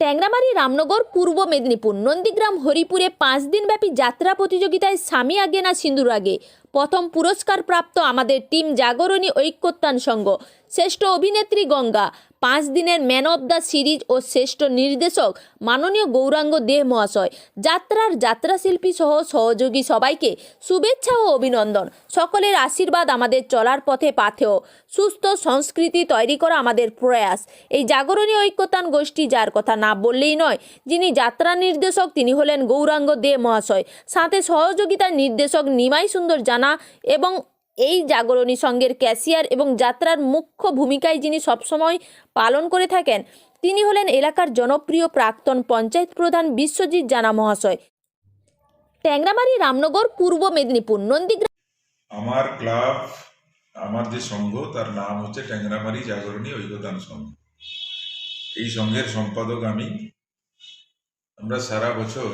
ট্যাংরামারি রামনগর, পূর্ব মেদিনীপুর। নন্দীগ্রাম, হরিপুরে পাঁচ দিনব্যাপী যাত্রা প্রতিযোগিতায় স্বামী আগে না সিন্দুর আগে। প্রথম পুরস্কার প্রাপ্ত আমাদের টিম জাগরণী ঐক্যত্যান সংঘ, শ্রেষ্ঠ অভিনেত্রী গঙ্গা, পাঁচ দিনের ম্যান অব দ্য সিরিজ ও শ্রেষ্ঠ নির্দেশক মাননীয় গৌরাঙ্গ দে মহাশয়। যাত্রার যাত্রাশিল্পী সহ সহযোগী সবাইকে শুভেচ্ছা ও অভিনন্দন। সকলের আশীর্বাদ আমাদের চলার পথে পাথেয়। সুস্থ সংস্কৃতি তৈরি করা আমাদের প্রয়াস। এই জাগরণী ঐক্যতান গোষ্ঠী যার কথা না বললেই নয়, যিনি যাত্রা নির্দেশক তিনি হলেন গৌরাঙ্গ দে মহাশয়। সাথে সহযোগিতার নির্দেশক নিমাই সুন্দর জানা এবং এই জাগরণী সংঘের ক্যাশিয়ার এবং যাত্রার মুখ্য ভূমিকায় যিনি সবসময় পালন করে থাকেন, তিনি হলেন এলাকার জনপ্রিয় প্রাক্তন পঞ্চায়েত প্রধান বিশ্বজিৎ জানা মহাশয়। ট্যাংরামারি রামনগর, পূর্ব মেদিনীপুর, নন্দীগ্রাম। আমার ক্লাব, আমার যে সংঘ তার নাম হচ্ছে ট্যাংরামারি জাগরণী ঐক্যদান সংঘ এই সংঘের সম্পাদক আমি। আমরা সারা বছর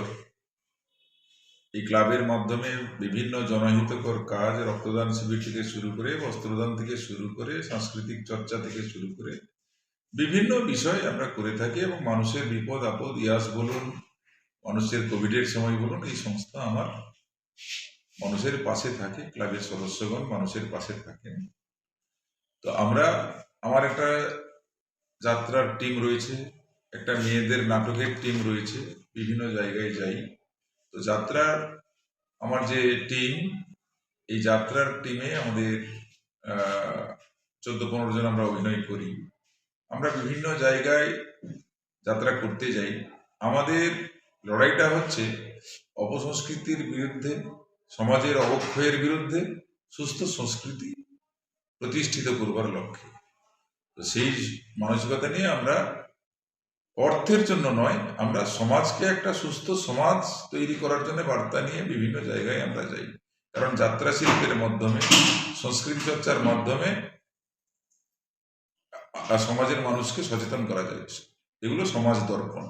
এই ক্লাবের মাধ্যমে বিভিন্ন জনহিতকর কাজ, রক্তদান শিবির থেকে শুরু করে, বস্ত্রদান থেকে শুরু করে, সাংস্কৃতিক চর্চা থেকে শুরু করে বিভিন্ন বিষয় আমরা করে থাকি এবং মানুষের বিপদ, আপদ, ইয়াস বলুন, মানুষের কোভিডের সময় বলুন, এই সংস্থা আমার মানুষের পাশে থাকে, ক্লাবের সদস্যগণ মানুষের পাশে থাকেন। তো আমরা, আমার একটা যাত্রার টিম রয়েছে, একটা মেয়েদের নাটকের টিম রয়েছে, বিভিন্ন জায়গায় যাই। তো যাত্রার, আমার যে টিম এই যাত্রার টিমে আমাদের চোদ্দ পনেরো জন আমরা অভিনয় করি। আমরা বিভিন্ন জায়গায় যাত্রা করতে যাই। আমাদের লড়াইটা হচ্ছে অপসংস্কৃতির বিরুদ্ধে, সমাজের অবক্ষয়ের বিরুদ্ধে সুস্থ সংস্কৃতি প্রতিষ্ঠিত করবার লক্ষ্যে। তো সেই মানসিকতা নিয়ে আমরা অর্থের জন্য নয়, আমরা সমাজকে একটা সুস্থ সমাজ তৈরি করার জন্য বার্তা নিয়ে বিভিন্ন জায়গায় আমরা যাই। কারণ যাত্রা শিল্পের মাধ্যমে, সংস্কৃতি চর্চার মাধ্যমে সমাজের মানুষকে সচেতন করা যায় এগুলো সমাজ দর্পণ।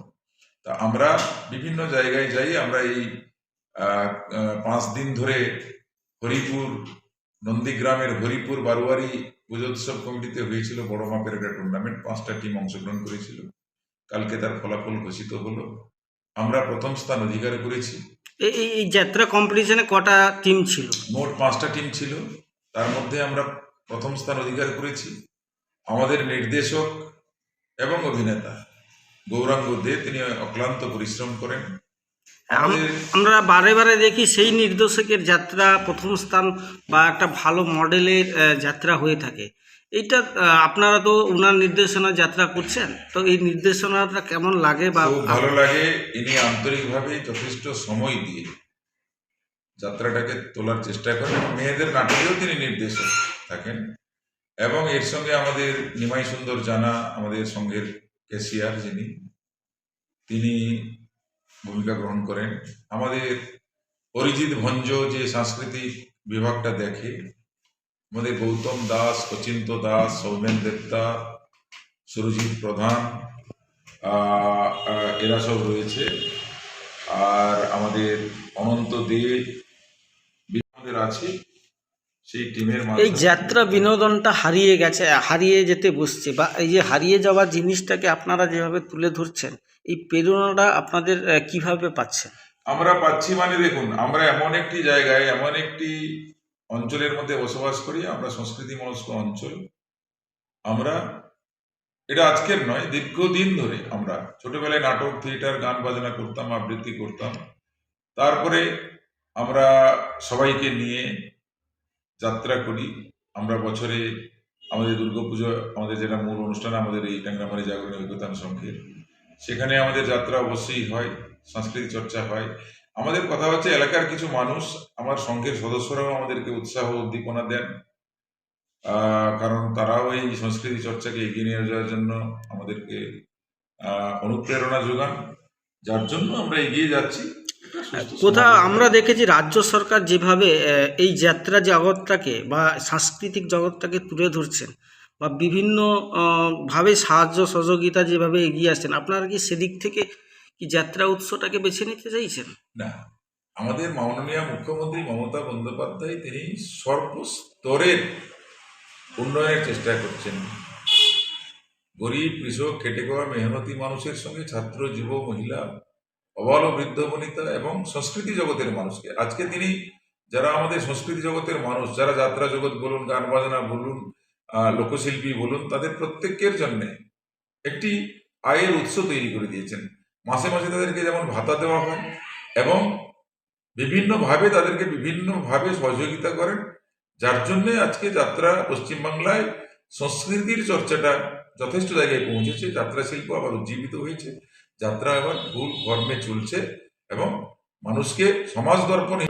তা আমরা বিভিন্ন জায়গায় যাই, আমরা এই পাঁচ দিন ধরে হরিপুর, নন্দীগ্রামের হরিপুর বারোয়ারি পুজোৎসব কমিটিতে হয়েছিল, বড় মাপের একটা টুর্নামেন্ট পাঁচটা টিম অংশগ্রহণ করেছিল। কালকে তার ফলাফল ঘোষিত হলো। আমরা প্রথম স্থান অধিকার করেছি। এই যাত্রা কম্পিটিশনে কটা টিম ছিল? মোট পাঁচটা টিম ছিল। তার মধ্যে আমরা প্রথম স্থান অধিকার করেছি। আমাদের নির্দেশক এবং অভিনেতা গৌরাঙ্গ দে তিনি অক্লান্ত পরিশ্রম করেন। আমরা বারে বারে দেখি সেই নির্দেশকের যাত্রা প্রথম স্থান বা একটা ভালো মডেলের যাত্রা হয়ে থাকে। এইটা আপনারা তো ওনার নির্দেশনা যাত্রা করছেন, তো এই নির্দেশনাটা কেমন লাগে বা ভালো লাগে, ইনি আন্তরিকভাবে যথেষ্ট সময় দিয়ে যাত্রাটাকে তোলার চেষ্টা করেন মেয়েদের নাটকেও তিনি নির্দেশক থাকেন। এবং এর সঙ্গে আমাদের নিমাই সুন্দর জানা, আমাদের সঙ্গের ক্যাশিয়ার যিনি, তিনি ভূমিকা গ্রহণ করেন। আমাদের অরিজিৎ ভঞ্জ যে সাংস্কৃতিক বিভাগটা দেখে আমাদের গৌতম দাস অচিন্ত দাস সৌমেন দেবতা সুরজিৎ প্রধান এরা সব রয়েছে। আর আমাদের অনন্ত দে আমাদের আছে সেই টিমের এই যাত্রা বিনোদনটা হারিয়ে গেছে হারিয়ে যেতে বসছে বা এই যে হারিয়ে যাওয়া জিনিসটাকে আপনারা যেভাবে তুলে ধরছেন এই প্রেরণাটা আপনাদের কীভাবে পাচ্ছেন? আমরা পাচ্ছি মানে দেখুন আমরা এমন একটি জায়গায় এমন একটি অঞ্চলের মধ্যে বসবাস করি, আমরা সংস্কৃতি মনস্ক অঞ্চল। আমরা, এটা আজকের নয়, দীর্ঘদিন ধরে আমরা ছোটবেলায় নাটক, থিয়েটার, গান বাজনা করতাম, আবৃত্তি করতাম। তারপরে আমরা সবাইকে নিয়ে যাত্রা করি। আমরা বছরে আমাদের দুর্গাপুজো, আমাদের যেটা মূল অনুষ্ঠান, আমাদের এই ট্যাংরামারি জাগরণ ঐক্যতান সংঘের। সেখানে আমাদের যাত্রা অবশ্যই হয়, সাংস্কৃতিক চর্চা হয়। আমাদের কথা হচ্ছে এলাকার কিছু মানুষ আমার সংঘের সদস্যরাও আমাদেরকে উৎসাহ উদ্দীপনা দেন। কারণ তারাও এই সংস্কৃতি চর্চাকে এগিয়ে নিয়ে যাওয়ার জন্য আমাদেরকে অনুপ্রেরণা যোগান। যার জন্য আমরা এগিয়ে যাচ্ছি। কোথাও আমরা দেখেছি রাজ্য সরকার যেভাবে এই যাত্রা জগৎটাকে বা সাংস্কৃতিক জগৎটাকে তুলে ধরছেন বা বিভিন্ন আহ, ভাবে সাহায্য সহযোগিতা যেভাবে এগিয়ে আসছেন আপনারা কি সেদিক থেকে কি যাত্রা উৎসটাকে বেছে নিতে চাইছেন? না, আমাদের মাননীয় মুখ্যমন্ত্রী মমতা বন্দ্যোপাধ্যায় তিনি সর্বস্তরের উন্নয়নের চেষ্টা করছেন। গরিব, কৃষক, খেটে খাওয়া, মেহনতি মানুষের সঙ্গে ছাত্র, যুব, মহিলা, অবল বৃদ্ধ বনিতা এবং সংস্কৃতি জগতের মানুষকে। আজকে তিনি যারা আমাদের সংস্কৃতি জগতের মানুষ, যারা যাত্রা জগৎ বলুন, গান বাজনা বলুন লোকশিল্পী বলুন, তাদের প্রত্যেকের জন্যে একটি আয়ের উৎস তৈরি করে দিয়েছেন। মাসে মাসে তাদেরকে যেমন ভাতা দেওয়া হয় এবং বিভিন্নভাবে তাদেরকে বিভিন্নভাবে সহযোগিতা করেন, যার জন্যে আজকে যাত্রা পশ্চিমবাংলায় সংস্কৃতির চর্চাটা যথেষ্ট জায়গায় পৌঁছেছে। যাত্রা শিল্প আবার উজ্জীবিত হয়েছে। যাত্রা আবার ভুল ফর্মে চলছে এবং মানুষকে সমাজ দর্পণে